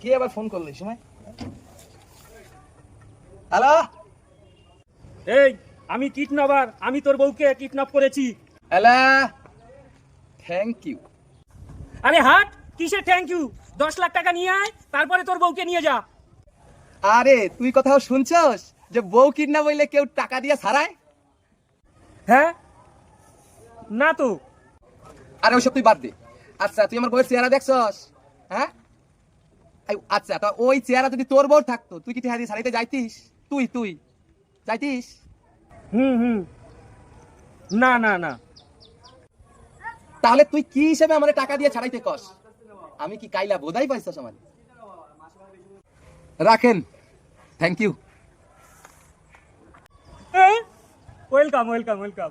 কে আবার ফোন করল সময়? হ্যালো এই আমি কিডন্যাপার আমি তোর বউকে কিডন্যাপ করেছি। হ্যালো থ্যাংক ইউ আরে হাট কিসে থ্যাংক ইউ দশ লাখ টাকা নিয়ে আয় তারপরে তোর বউকে নিয়ে যা। আরে তুই কোথাও শুনছস? যে বউ কিডন্যাপ হইলে কেউ টাকা দিয়ে ছাড়ায় হ্যাঁ? না তো। আরে ওইসব তুই বাদ দে। আচ্ছা তুই আমার বউয়ের চেহারা দেখছস? হ্যাঁ? আচ্ছা তা ওই চেহারা যদি তোর বউ থাকতো তুই কি টেহা দিয়ে ছাড়াইতে যাইতিস? তুই তুই যাইতিস? হুম হুম। না না না। তাহলে তুই কি হিসেবে আমার টাকা দিয়ে ছাড়াইতে কস? আমি কি কাইলা বোধাই পাইছস আমার? রাখেন। Thank you welcome welcome welcome